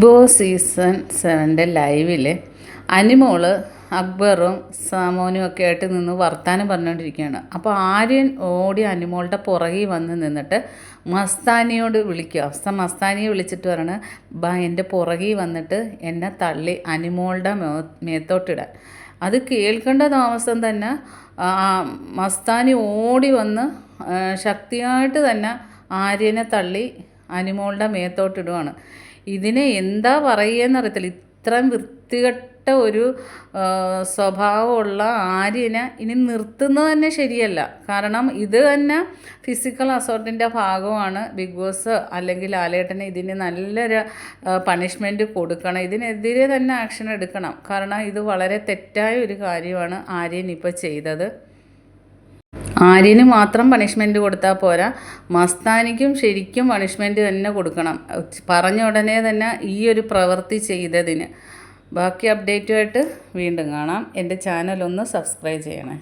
ബോ സീസൺ സെവന്റെ ലൈവിൽ അനിമോൾ അക്ബറും സാമോനും ഒക്കെ ആയിട്ട് നിന്ന് വർത്താനം പറഞ്ഞുകൊണ്ടിരിക്കുകയാണ് അപ്പോൾ ആര്യൻ ഓടി അനിമോളുടെ പുറകിൽ വന്ന് നിന്നിട്ട് മസ്താനിയോട് വിളിക്കുക. അവസ്ഥ മസ്താനിയെ വിളിച്ചിട്ട് പറയണ ബാ എന്റെ പുറകിൽ വന്നിട്ട് എന്നെ തള്ളി അനിമോളുടെ മേ മേത്തോട്ടിടാൻ. അത് കേൾക്കേണ്ട താമസം തന്നെ മസ്താനി ഓടി വന്ന് ശക്തിയായിട്ട് തന്നെ ആര്യനെ തള്ളി അനിമോളുടെ മേത്തോട്ടിടുവാണ്. ഇതിനെ എന്താ പറയുകയെന്നറിയത്തില്ല ഇത്രയും വൃത്തികെട്ട ഒരു സ്വഭാവമുള്ള ആര്യനെ ഇനി നിർത്തുന്നത് തന്നെ ശരിയല്ല. കാരണം ഇത് തന്നെ ഫിസിക്കൽ അസോർട്ടിന്റെ ഭാഗമാണ്. ബിഗ് ബോസ് അല്ലെങ്കിൽ ലാലേട്ടന് ഇതിന് നല്ലൊരു പണിഷ്മെന്റ് കൊടുക്കണം. ഇതിനെതിരെ തന്നെ ആക്ഷൻ എടുക്കണം. കാരണം ഇത് വളരെ തെറ്റായ ഒരു കാര്യമാണ് ആര്യൻ ഇപ്പോൾ ചെയ്തത്. ആര്യന് മാത്രം പണിഷ്മെന്റ് കൊടുത്താൽ പോരാ. മസ്താനിക്കും ശരിക്കും പണിഷ്മെന്റ് തന്നെ കൊടുക്കണം. പറഞ്ഞ ഉടനെ തന്നെ ഈ ഒരു പ്രവൃത്തി ചെയ്തതിന്. ബാക്കി അപ്ഡേറ്റുമായിട്ട് വീണ്ടും കാണാം. എന്റെ ചാനൽ ഒന്ന് സബ്സ്ക്രൈബ് ചെയ്യണേ.